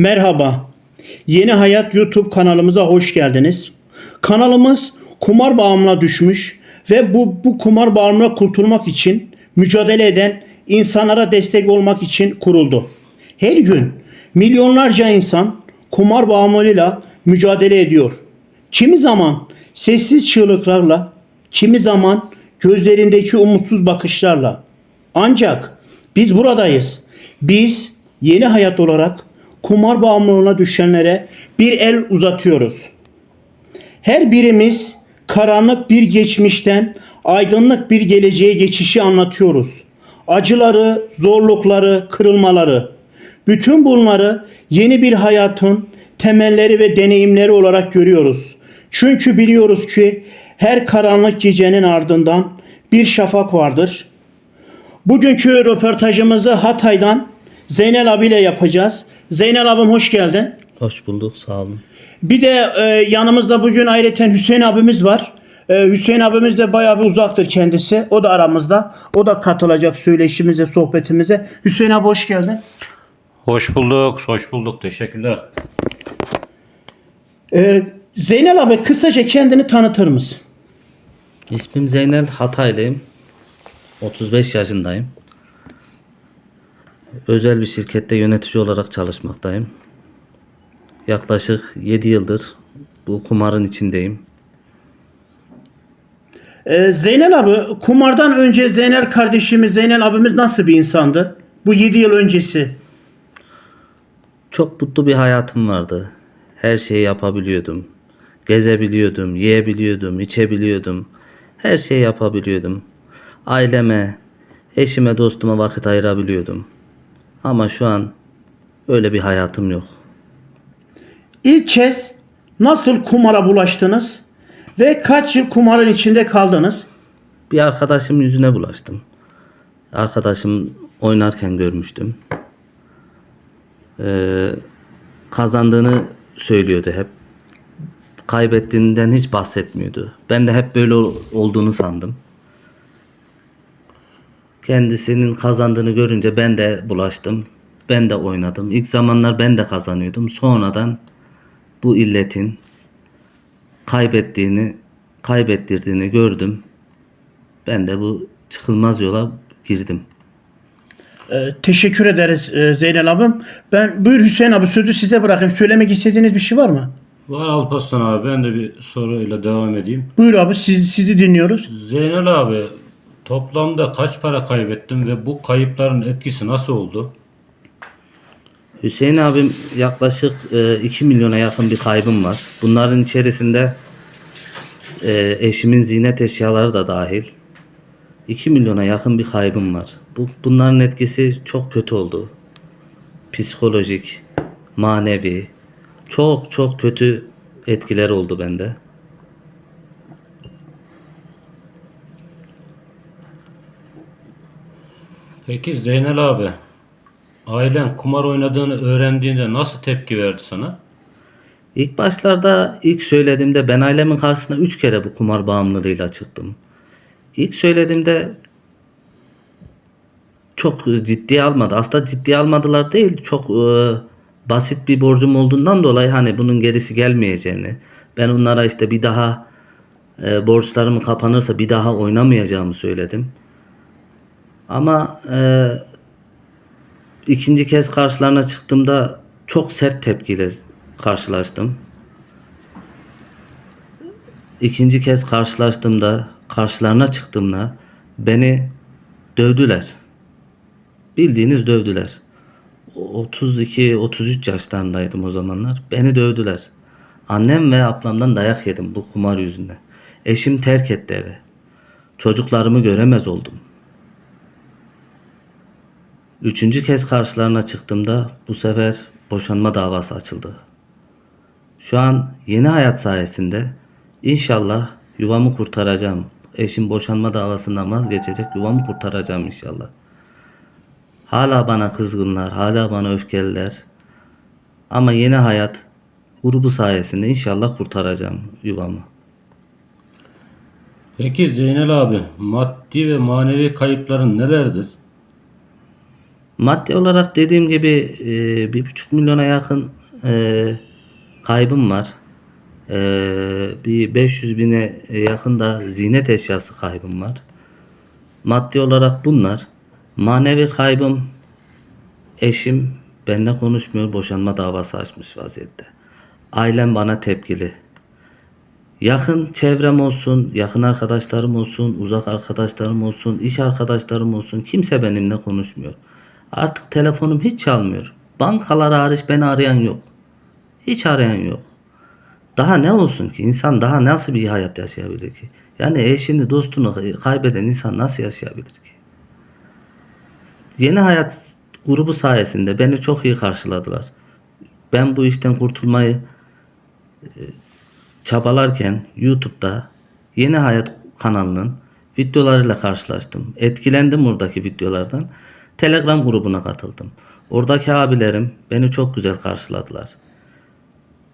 Merhaba. Yeni Hayat YouTube kanalımıza hoş geldiniz. Kanalımız kumar bağımlına düşmüş ve bu, bu kumar bağımlına kurtulmak için mücadele eden insanlara destek olmak için kuruldu. Her gün milyonlarca insan kumar bağımlılığıyla mücadele ediyor. Kimi zaman sessiz çığlıklarla, kimi zaman gözlerindeki umutsuz bakışlarla. Ancak biz buradayız. Biz yeni hayat olarak kumar bağımlılığına düşenlere bir el uzatıyoruz. Her birimiz karanlık bir geçmişten aydınlık bir geleceğe geçişi anlatıyoruz. Acıları, zorlukları, kırılmaları. Bütün bunları yeni bir hayatın temelleri ve deneyimleri olarak görüyoruz. Çünkü biliyoruz ki her karanlık gecenin ardından bir şafak vardır. Bugünkü röportajımızı Hatay'dan Zeynel abiyle yapacağız. Zeynel abim hoş geldin. Hoş bulduk sağ olun. Bir de e, yanımızda bugün ayrıca Hüseyin abimiz var. E, Hüseyin abimiz de bayağı bir uzaktır kendisi. O da aramızda. O da katılacak söyleşimize, sohbetimize. Hüseyin abi hoş geldin. Hoş bulduk, hoş bulduk. Teşekkürler. E, Zeynel abi kısaca kendini tanıtır mısın? İsmim Zeynel Hataylıyım. 35 yaşındayım. Özel bir şirkette yönetici olarak çalışmaktayım. Yaklaşık 7 yıldır bu kumarın içindeyim. E, Zeynel abi kumardan önce Zeynel kardeşimiz, Zeynel abimiz nasıl bir insandı? Bu 7 yıl öncesi. Çok mutlu bir hayatım vardı. Her şeyi yapabiliyordum. Gezebiliyordum, yiyebiliyordum, içebiliyordum. Her şeyi yapabiliyordum. Aileme, eşime, dostuma vakit ayırabiliyordum. Ama şu an öyle bir hayatım yok. İlk kez nasıl kumara bulaştınız? Ve kaç yıl kumarın içinde kaldınız? Bir arkadaşım yüzüne bulaştım. Arkadaşım oynarken görmüştüm. Ee, kazandığını söylüyordu hep. Kaybettiğinden hiç bahsetmiyordu. Ben de hep böyle ol- olduğunu sandım. Kendisinin kazandığını görünce ben de bulaştım. Ben de oynadım. İlk zamanlar ben de kazanıyordum. Sonradan bu illetin kaybettiğini, kaybettirdiğini gördüm. Ben de bu çıkılmaz yola girdim. Ee, teşekkür ederiz e, Zeynel abim. Ben buyur Hüseyin abi sözü size bırakayım. Söylemek istediğiniz bir şey var mı? Var Alparslan abi ben de bir soruyla devam edeyim. Buyur abi siz, sizi dinliyoruz. Zeynel abi toplamda kaç para kaybettin ve bu kayıpların etkisi nasıl oldu? Hüseyin abim yaklaşık e, 2 milyona yakın bir kaybım var. Bunların içerisinde e, eşimin ziynet eşyaları da dahil. 2 milyona yakın bir kaybım var. Bu bunların etkisi çok kötü oldu. Psikolojik, manevi çok çok kötü etkiler oldu bende. Peki Zeynel abi ailen kumar oynadığını öğrendiğinde nasıl tepki verdi sana? İlk başlarda ilk söylediğimde ben ailemin karşısına 3 kere bu kumar bağımlılığıyla çıktım. İlk söylediğimde çok ciddiye almadı. Aslında ciddiye almadılar değil. Çok e, basit bir borcum olduğundan dolayı hani bunun gerisi gelmeyeceğini. Ben onlara işte bir daha e, borçlarım kapanırsa bir daha oynamayacağımı söyledim. Ama e, ikinci kez karşılarına çıktığımda çok sert tepkiyle karşılaştım. İkinci kez karşılaştığımda, karşılarına çıktığımda beni dövdüler. Bildiğiniz dövdüler. 32-33 yaşlarındaydım o zamanlar. Beni dövdüler. Annem ve ablamdan dayak yedim bu kumar yüzünden. Eşim terk etti eve. Çocuklarımı göremez oldum. Üçüncü kez karşılarına çıktığımda bu sefer boşanma davası açıldı. Şu an yeni hayat sayesinde inşallah yuvamı kurtaracağım. Eşim boşanma davasından vazgeçecek yuvamı kurtaracağım inşallah. Hala bana kızgınlar, hala bana öfkeliler. Ama yeni hayat grubu sayesinde inşallah kurtaracağım yuvamı. Peki Zeynel abi maddi ve manevi kayıpların nelerdir? Maddi olarak dediğim gibi e, bir buçuk milyona yakın e, kaybım var. E, bir 500 bine yakın da ziynet eşyası kaybım var. Maddi olarak bunlar. Manevi kaybım eşim benimle konuşmuyor. Boşanma davası açmış vaziyette. Ailem bana tepkili. Yakın çevrem olsun, yakın arkadaşlarım olsun, uzak arkadaşlarım olsun, iş arkadaşlarım olsun kimse benimle konuşmuyor. Artık telefonum hiç çalmıyor. Bankalar hariç beni arayan yok. Hiç arayan yok. Daha ne olsun ki? İnsan daha nasıl bir hayat yaşayabilir ki? Yani eşini, dostunu kaybeden insan nasıl yaşayabilir ki? Yeni Hayat grubu sayesinde beni çok iyi karşıladılar. Ben bu işten kurtulmayı çabalarken YouTube'da Yeni Hayat kanalının videolarıyla karşılaştım. Etkilendim oradaki videolardan. Telegram grubuna katıldım. Oradaki abilerim beni çok güzel karşıladılar.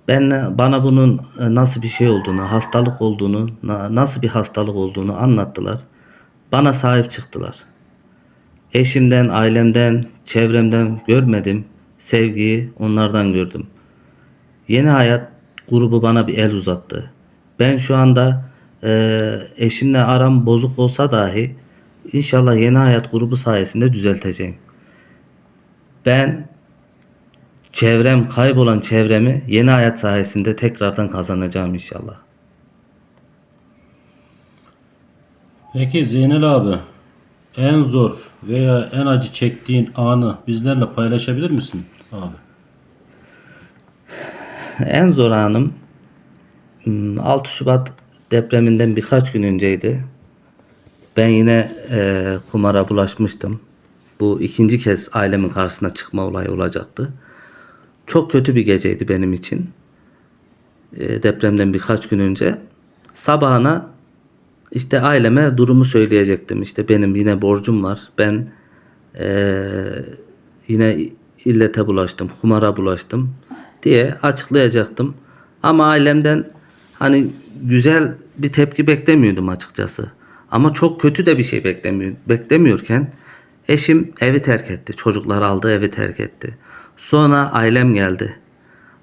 Ben bana bunun e, nasıl bir şey olduğunu, hastalık olduğunu, na- nasıl bir hastalık olduğunu anlattılar. Bana sahip çıktılar. Eşimden, ailemden, çevremden görmedim sevgiyi onlardan gördüm. Yeni Hayat grubu bana bir el uzattı. Ben şu anda e, eşimle aram bozuk olsa dahi inşallah Yeni Hayat grubu sayesinde düzelteceğim. Ben çevrem kaybolan çevremi Yeni Hayat sayesinde tekrardan kazanacağım inşallah. Peki Zeynel abi en zor veya en acı çektiğin anı bizlerle paylaşabilir misin abi? En zor anım hmm, 6 Şubat depreminden birkaç gün önceydi. Ben yine e, kumara bulaşmıştım. Bu ikinci kez ailemin karşısına çıkma olayı olacaktı. Çok kötü bir geceydi benim için. E, depremden birkaç gün önce. Sabahına işte aileme durumu söyleyecektim. İşte benim yine borcum var. Ben e, yine illete bulaştım, kumara bulaştım diye açıklayacaktım. Ama ailemden hani güzel bir tepki beklemiyordum açıkçası. Ama çok kötü de bir şey beklemiyor, beklemiyorken eşim evi terk etti. Çocuklar aldı evi terk etti. Sonra ailem geldi.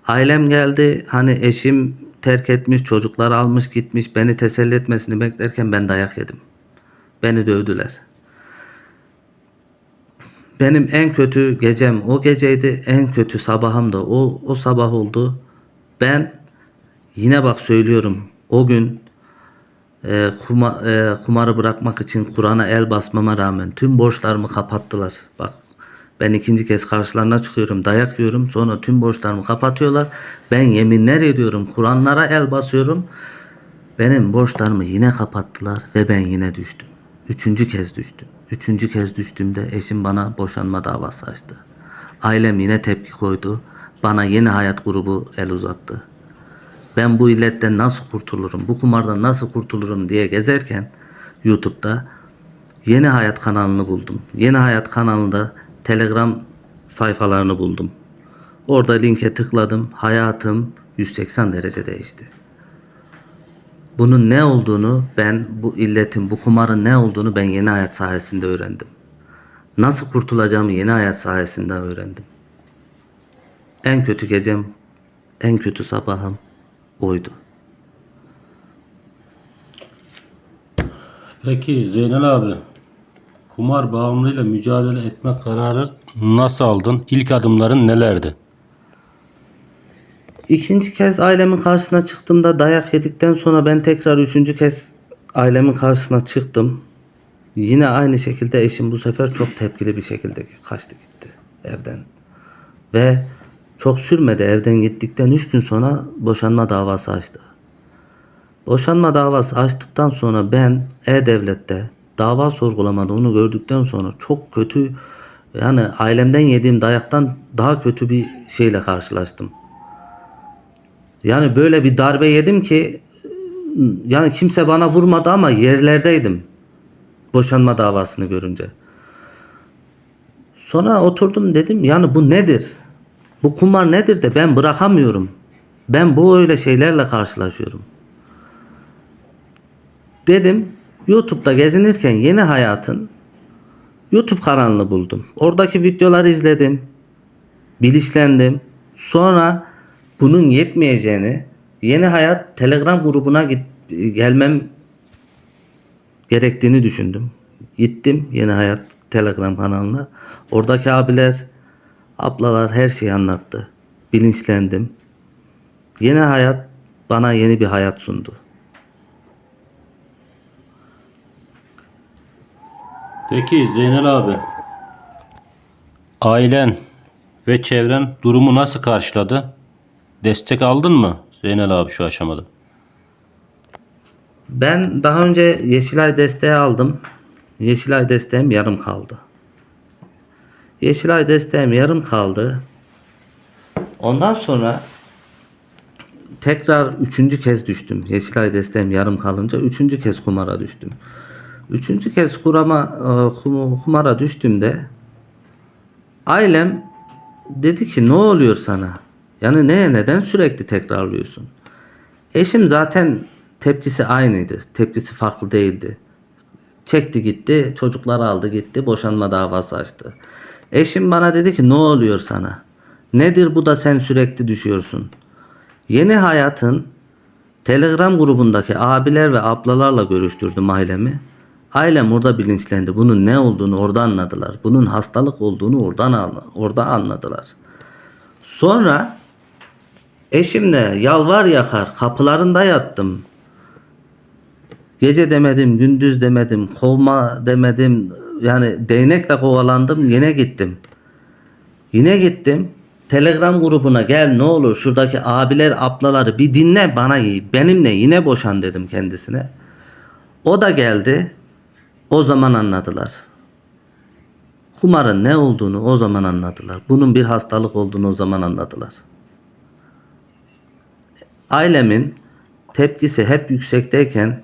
Ailem geldi hani eşim terk etmiş çocuklar almış gitmiş beni teselli etmesini beklerken ben dayak yedim. Beni dövdüler. Benim en kötü gecem o geceydi. En kötü sabahım da o, o sabah oldu. Ben yine bak söylüyorum o gün e, kuma, e, kumarı bırakmak için Kur'an'a el basmama rağmen tüm borçlarımı kapattılar. Bak ben ikinci kez karşılarına çıkıyorum, dayak yiyorum. Sonra tüm borçlarımı kapatıyorlar. Ben yeminler ediyorum, Kur'anlara el basıyorum. Benim borçlarımı yine kapattılar ve ben yine düştüm. Üçüncü kez düştüm. Üçüncü kez düştüğümde eşim bana boşanma davası açtı. Ailem yine tepki koydu. Bana yeni hayat grubu el uzattı. Ben bu illetten nasıl kurtulurum, bu kumardan nasıl kurtulurum diye gezerken YouTube'da Yeni Hayat kanalını buldum. Yeni Hayat kanalında Telegram sayfalarını buldum. Orada linke tıkladım. Hayatım 180 derece değişti. Bunun ne olduğunu ben bu illetin, bu kumarın ne olduğunu ben yeni hayat sayesinde öğrendim. Nasıl kurtulacağımı yeni hayat sayesinde öğrendim. En kötü gecem, en kötü sabahım oydu. Peki Zeynel abi kumar bağımlılığıyla mücadele etme kararı nasıl aldın? İlk adımların nelerdi? İkinci kez ailemin karşısına çıktığımda dayak yedikten sonra ben tekrar üçüncü kez ailemin karşısına çıktım. Yine aynı şekilde eşim bu sefer çok tepkili bir şekilde kaçtı gitti evden. Ve çok sürmedi evden gittikten 3 gün sonra boşanma davası açtı. Boşanma davası açtıktan sonra ben E-Devlet'te dava sorgulamada onu gördükten sonra çok kötü yani ailemden yediğim dayaktan daha kötü bir şeyle karşılaştım. Yani böyle bir darbe yedim ki yani kimse bana vurmadı ama yerlerdeydim. Boşanma davasını görünce. Sonra oturdum dedim yani bu nedir? Bu kumar nedir de ben bırakamıyorum. Ben bu öyle şeylerle karşılaşıyorum. Dedim YouTube'da gezinirken yeni hayatın YouTube kanalını buldum. Oradaki videoları izledim. Bilinçlendim. Sonra bunun yetmeyeceğini Yeni Hayat Telegram grubuna git, gelmem gerektiğini düşündüm. Gittim Yeni Hayat Telegram kanalına. Oradaki abiler, ablalar her şeyi anlattı. Bilinçlendim. Yeni Hayat bana yeni bir hayat sundu. Peki Zeynel abi. Ailen ve çevren durumu nasıl karşıladı? Destek aldın mı Zeynel abi şu aşamada? Ben daha önce Yeşilay desteği aldım. Yeşilay desteğim yarım kaldı. Yeşilay desteğim yarım kaldı. Ondan sonra tekrar üçüncü kez düştüm. Yeşilay desteğim yarım kalınca üçüncü kez kumara düştüm. Üçüncü kez kurama, e, kum- kumara düştüğümde ailem dedi ki ne oluyor sana? Yani ne neden sürekli tekrarlıyorsun? Eşim zaten tepkisi aynıydı. Tepkisi farklı değildi. Çekti gitti, çocukları aldı gitti, boşanma davası açtı. Eşim bana dedi ki ne oluyor sana? Nedir bu da sen sürekli düşüyorsun? Yeni hayatın Telegram grubundaki abiler ve ablalarla görüştürdüm ailemi. Ailem orada bilinçlendi. Bunun ne olduğunu orada anladılar. Bunun hastalık olduğunu oradan orada anladılar. Sonra Eşimle yalvar yakar kapılarında yattım. Gece demedim, gündüz demedim, kovma demedim. Yani değnekle kovalandım, yine gittim. Yine gittim. Telegram grubuna gel ne olur şuradaki abiler, ablaları bir dinle bana benimle yine boşan dedim kendisine. O da geldi. O zaman anladılar. Kumarın ne olduğunu o zaman anladılar. Bunun bir hastalık olduğunu o zaman anladılar. Ailemin tepkisi hep yüksekteyken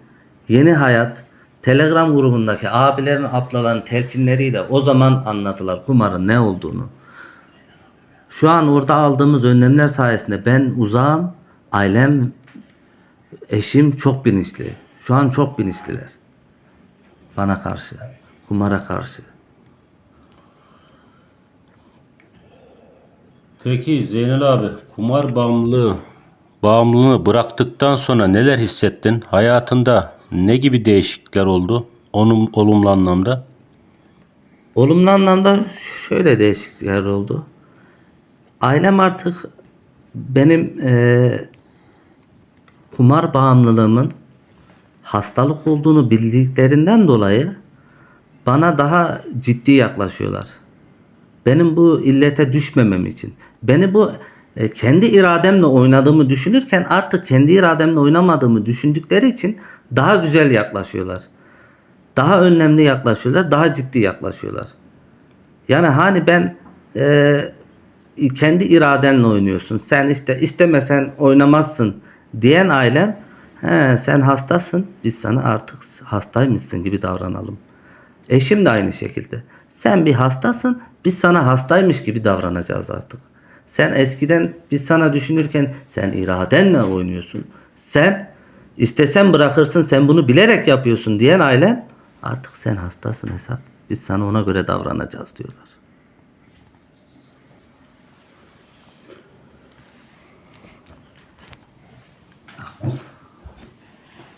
yeni hayat Telegram grubundaki abilerin ablaların telkinleriyle o zaman anladılar kumarın ne olduğunu. Şu an orada aldığımız önlemler sayesinde ben uzağım, ailem, eşim çok bilinçli. Şu an çok bilinçliler. Bana karşı, kumara karşı. Peki Zeynel abi kumar bağımlılığı bağımlılığını bıraktıktan sonra neler hissettin? Hayatında ne gibi değişiklikler oldu? Onun olumlu anlamda. Olumlu anlamda şöyle değişiklikler oldu. Ailem artık benim eee, kumar bağımlılığımın hastalık olduğunu bildiklerinden dolayı bana daha ciddi yaklaşıyorlar. Benim bu illete düşmemem için. Beni bu e, kendi irademle oynadığımı düşünürken artık kendi irademle oynamadığımı düşündükleri için daha güzel yaklaşıyorlar. Daha önlemli yaklaşıyorlar, daha ciddi yaklaşıyorlar. Yani hani ben e, kendi iradenle oynuyorsun. Sen işte istemesen oynamazsın diyen ailem he, sen hastasın biz sana artık hastaymışsın gibi davranalım. Eşim de aynı şekilde. Sen bir hastasın biz sana hastaymış gibi davranacağız artık. Sen eskiden biz sana düşünürken sen iradenle oynuyorsun. Sen istesen bırakırsın sen bunu bilerek yapıyorsun diyen ailem artık sen hastasın Esat. Biz sana ona göre davranacağız diyorlar.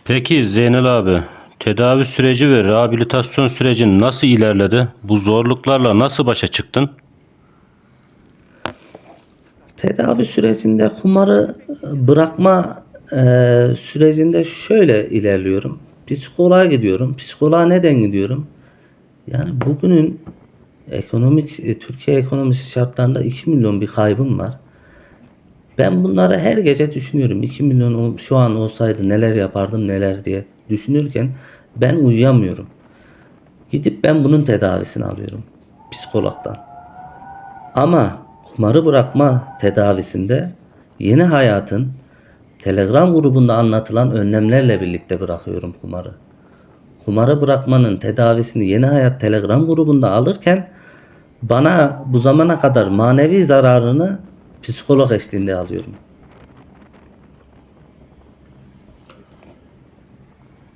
Peki Zeynel abi tedavi süreci ve rehabilitasyon süreci nasıl ilerledi? Bu zorluklarla nasıl başa çıktın? Tedavi sürecinde kumarı e, bırakma e, sürecinde şöyle ilerliyorum. Psikoloğa gidiyorum. Psikoloğa neden gidiyorum? Yani bugünün ekonomik e, Türkiye ekonomisi şartlarında 2 milyon bir kaybım var. Ben bunları her gece düşünüyorum. 2 milyon şu an olsaydı neler yapardım neler diye düşünürken ben uyuyamıyorum. Gidip ben bunun tedavisini alıyorum psikologdan. Ama kumarı bırakma tedavisinde yeni hayatın Telegram grubunda anlatılan önlemlerle birlikte bırakıyorum kumarı. Kumarı bırakmanın tedavisini yeni hayat Telegram grubunda alırken bana bu zamana kadar manevi zararını psikolog eşliğinde alıyorum.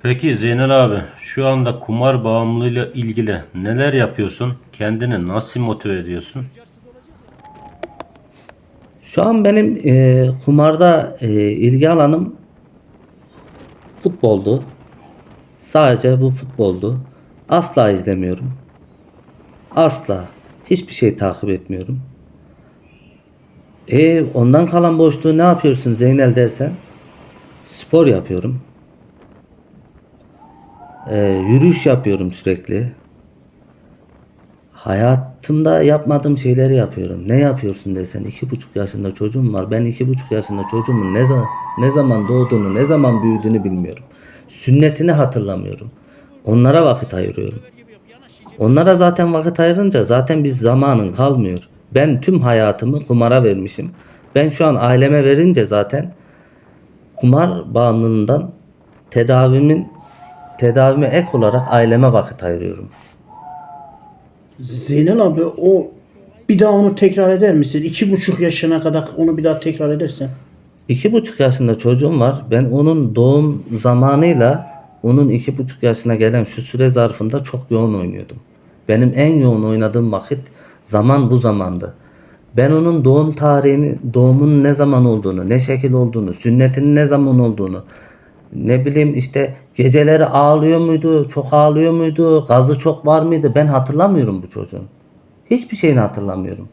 Peki Zeynel abi şu anda kumar bağımlılığıyla ilgili neler yapıyorsun? Kendini nasıl motive ediyorsun? Şu an benim e, kumarda e, ilgi alanım futboldu. Sadece bu futboldu. Asla izlemiyorum. Asla. Hiçbir şey takip etmiyorum. E ondan kalan boşluğu ne yapıyorsun Zeynel dersen? Spor yapıyorum. E, yürüyüş yapıyorum sürekli. Hayatımda yapmadığım şeyleri yapıyorum. Ne yapıyorsun desen iki buçuk yaşında çocuğum var. Ben iki buçuk yaşında çocuğumun ne zaman ne zaman doğduğunu, ne zaman büyüdüğünü bilmiyorum. Sünnetini hatırlamıyorum. Onlara vakit ayırıyorum. Onlara zaten vakit ayırınca zaten bir zamanın kalmıyor. Ben tüm hayatımı kumara vermişim. Ben şu an aileme verince zaten kumar bağımlılığından tedavimin tedavime ek olarak aileme vakit ayırıyorum. Zeynel abi o bir daha onu tekrar eder misin? İki buçuk yaşına kadar onu bir daha tekrar edersen. İki buçuk yaşında çocuğum var. Ben onun doğum zamanıyla onun iki buçuk yaşına gelen şu süre zarfında çok yoğun oynuyordum. Benim en yoğun oynadığım vakit zaman bu zamandı. Ben onun doğum tarihini, doğumunun ne zaman olduğunu, ne şekil olduğunu, sünnetinin ne zaman olduğunu, ne bileyim işte geceleri ağlıyor muydu, çok ağlıyor muydu, gazı çok var mıydı ben hatırlamıyorum bu çocuğun. Hiçbir şeyini hatırlamıyorum.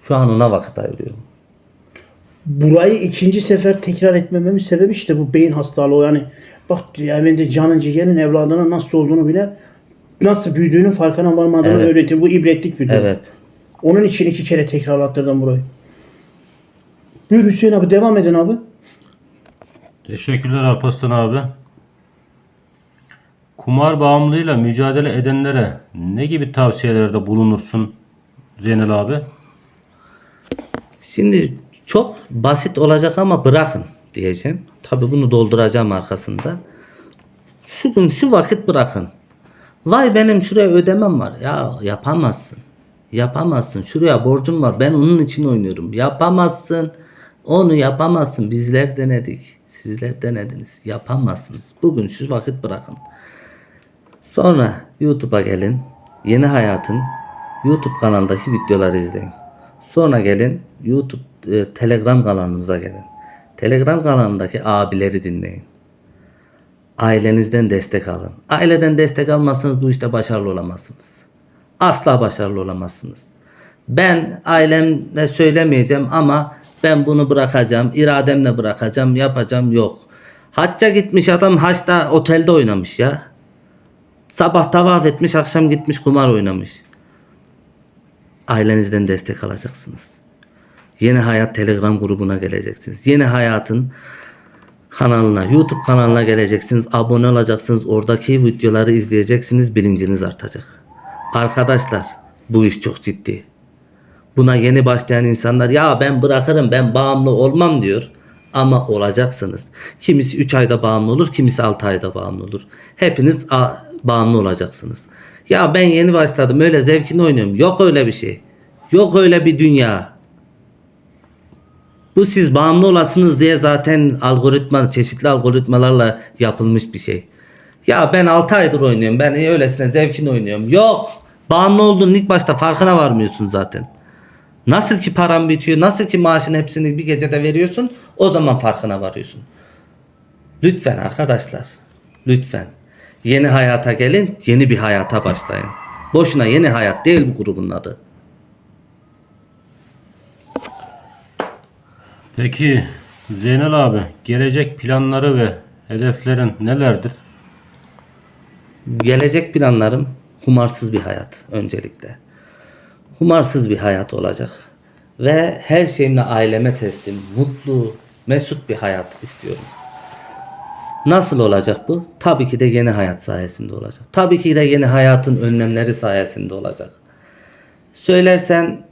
Şu an ona vakit ayırıyorum. Burayı ikinci sefer tekrar etmememin sebebi işte bu beyin hastalığı. Yani bak evinde canın ciğerin evladına nasıl olduğunu bile nasıl büyüdüğünün farkına varmadığını Evet. öğretti. Bu ibretlik bir durum. Evet. Onun için iki kere tekrarlattırdım burayı. Buyur Hüseyin abi devam edin abi. Teşekkürler Alparslan abi. Kumar bağımlılığıyla mücadele edenlere ne gibi tavsiyelerde bulunursun Zeynel abi? Şimdi çok basit olacak ama bırakın diyeceğim. Tabi bunu dolduracağım arkasında. Şu gün şu vakit bırakın. Vay benim şuraya ödemem var. Ya yapamazsın. Yapamazsın. Şuraya borcum var. Ben onun için oynuyorum. Yapamazsın. Onu yapamazsın. Bizler denedik. Sizler denediniz. Yapamazsınız. Bugün şu vakit bırakın. Sonra YouTube'a gelin. Yeni Hayat'ın YouTube kanalındaki videoları izleyin. Sonra gelin YouTube e, Telegram kanalımıza gelin. Telegram kanalındaki abileri dinleyin. Ailenizden destek alın. Aileden destek almazsanız bu işte başarılı olamazsınız. Asla başarılı olamazsınız. Ben ailemle söylemeyeceğim ama ben bunu bırakacağım, irademle bırakacağım, yapacağım yok. Hacca gitmiş adam haçta otelde oynamış ya. Sabah tavaf etmiş, akşam gitmiş kumar oynamış. Ailenizden destek alacaksınız. Yeni Hayat Telegram grubuna geleceksiniz. Yeni Hayat'ın kanalına, YouTube kanalına geleceksiniz. Abone olacaksınız. Oradaki videoları izleyeceksiniz. Bilinciniz artacak. Arkadaşlar bu iş çok ciddi. Buna yeni başlayan insanlar ya ben bırakırım ben bağımlı olmam diyor. Ama olacaksınız. Kimisi 3 ayda bağımlı olur, kimisi 6 ayda bağımlı olur. Hepiniz bağımlı olacaksınız. Ya ben yeni başladım öyle zevkini oynuyorum. Yok öyle bir şey. Yok öyle bir dünya. Bu siz bağımlı olasınız diye zaten algoritma, çeşitli algoritmalarla yapılmış bir şey. Ya ben 6 aydır oynuyorum. Ben öylesine zevkini oynuyorum. Yok. Bağımlı olduğunun ilk başta farkına varmıyorsun zaten. Nasıl ki paran bitiyor, nasıl ki maaşın hepsini bir gecede veriyorsun, o zaman farkına varıyorsun. Lütfen arkadaşlar, lütfen. Yeni hayata gelin, yeni bir hayata başlayın. Boşuna yeni hayat değil bu grubun adı. Peki Zeynel abi gelecek planları ve hedeflerin nelerdir? Gelecek planlarım kumarsız bir hayat öncelikle. Kumarsız bir hayat olacak. Ve her şeyimle aileme teslim, mutlu, mesut bir hayat istiyorum. Nasıl olacak bu? Tabii ki de yeni hayat sayesinde olacak. Tabii ki de yeni hayatın önlemleri sayesinde olacak. Söylersen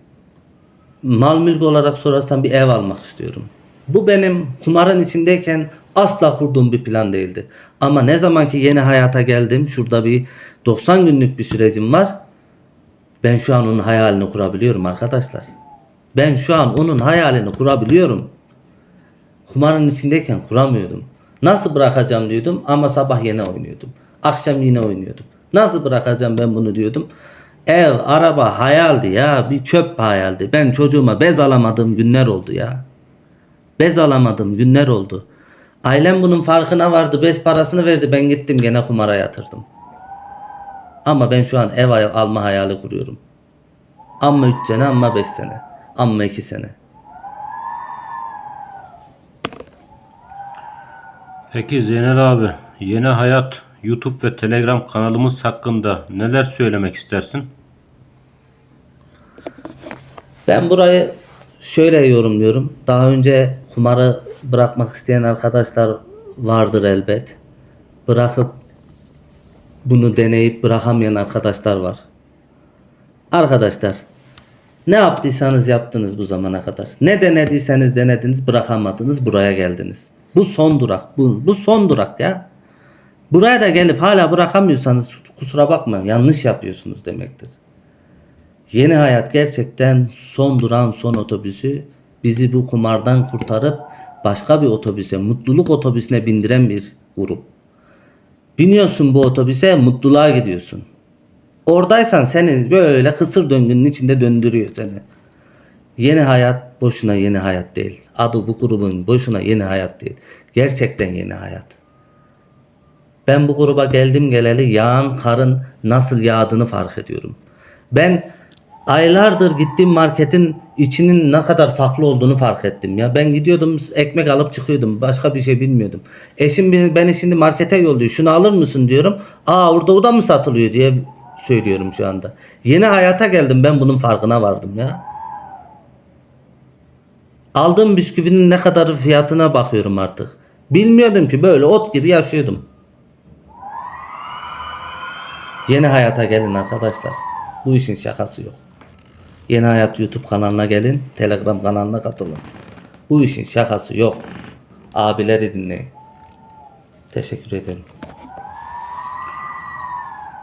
mal mülk olarak sorarsan bir ev almak istiyorum. Bu benim kumarın içindeyken asla kurduğum bir plan değildi. Ama ne zaman ki yeni hayata geldim, şurada bir 90 günlük bir sürecim var. Ben şu an onun hayalini kurabiliyorum arkadaşlar. Ben şu an onun hayalini kurabiliyorum. Kumarın içindeyken kuramıyordum. Nasıl bırakacağım diyordum ama sabah yine oynuyordum. Akşam yine oynuyordum. Nasıl bırakacağım ben bunu diyordum. Ev, araba hayaldi ya. Bir çöp hayaldi. Ben çocuğuma bez alamadığım günler oldu ya. Bez alamadığım günler oldu. Ailem bunun farkına vardı. Bez parasını verdi. Ben gittim gene kumara yatırdım. Ama ben şu an ev al- alma hayali kuruyorum. Amma 3 sene, amma 5 sene. Amma 2 sene. Peki Zeynel abi, Yeni Hayat YouTube ve Telegram kanalımız hakkında neler söylemek istersin? Ben burayı şöyle yorumluyorum. Daha önce kumarı bırakmak isteyen arkadaşlar vardır elbet. Bırakıp bunu deneyip bırakamayan arkadaşlar var. Arkadaşlar ne yaptıysanız yaptınız bu zamana kadar. Ne denediyseniz denediniz bırakamadınız buraya geldiniz. Bu son durak. Bu, bu son durak ya. Buraya da gelip hala bırakamıyorsanız kusura bakmayın yanlış yapıyorsunuz demektir. Yeni hayat gerçekten son duran son otobüsü bizi bu kumardan kurtarıp başka bir otobüse, mutluluk otobüsüne bindiren bir grup. Biniyorsun bu otobüse, mutluluğa gidiyorsun. Oradaysan seni böyle kısır döngünün içinde döndürüyor seni. Yeni hayat boşuna yeni hayat değil. Adı bu grubun boşuna yeni hayat değil. Gerçekten yeni hayat. Ben bu gruba geldim geleli yağan karın nasıl yağdığını fark ediyorum. Ben aylardır gittiğim marketin içinin ne kadar farklı olduğunu fark ettim ya. Ben gidiyordum ekmek alıp çıkıyordum. Başka bir şey bilmiyordum. Eşim beni, şimdi markete yolluyor. Şunu alır mısın diyorum. Aa orada o da mı satılıyor diye söylüyorum şu anda. Yeni hayata geldim ben bunun farkına vardım ya. Aldığım bisküvinin ne kadar fiyatına bakıyorum artık. Bilmiyordum ki böyle ot gibi yaşıyordum. Yeni hayata gelin arkadaşlar. Bu işin şakası yok. Yeni Hayat YouTube kanalına gelin. Telegram kanalına katılın. Bu işin şakası yok. Abileri dinleyin. Teşekkür ederim.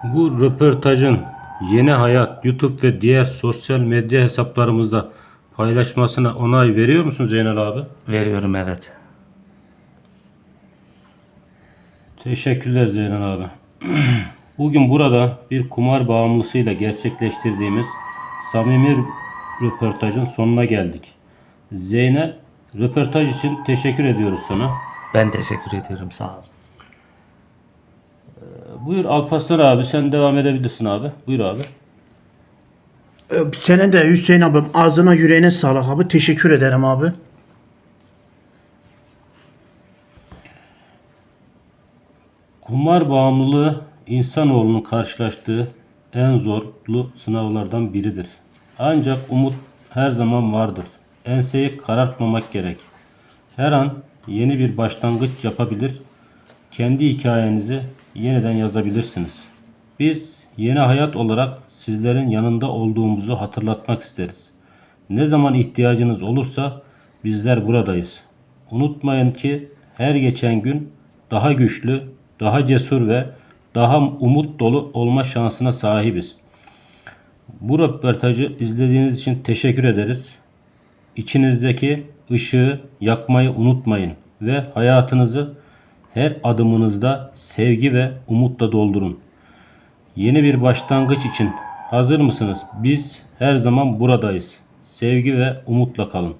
Bu röportajın Yeni Hayat YouTube ve diğer sosyal medya hesaplarımızda paylaşmasına onay veriyor musun Zeynel abi? Veriyorum evet. Teşekkürler Zeynel abi. Bugün burada bir kumar bağımlısıyla gerçekleştirdiğimiz samimi röportajın sonuna geldik. Zeynep, röportaj için teşekkür ediyoruz sana. Ben teşekkür ediyorum sağ ol. Buyur Alparslan abi sen devam edebilirsin abi. Buyur abi. Ee, Senin de Hüseyin abim ağzına yüreğine sağlık abi. Teşekkür ederim abi. Kumar bağımlılığı insanoğlunun karşılaştığı en zorlu sınavlardan biridir. Ancak umut her zaman vardır. Enseyi karartmamak gerek. Her an yeni bir başlangıç yapabilir, kendi hikayenizi yeniden yazabilirsiniz. Biz yeni hayat olarak sizlerin yanında olduğumuzu hatırlatmak isteriz. Ne zaman ihtiyacınız olursa bizler buradayız. Unutmayın ki her geçen gün daha güçlü, daha cesur ve daha umut dolu olma şansına sahibiz. Bu röportajı izlediğiniz için teşekkür ederiz. İçinizdeki ışığı yakmayı unutmayın ve hayatınızı her adımınızda sevgi ve umutla doldurun. Yeni bir başlangıç için hazır mısınız? Biz her zaman buradayız. Sevgi ve umutla kalın.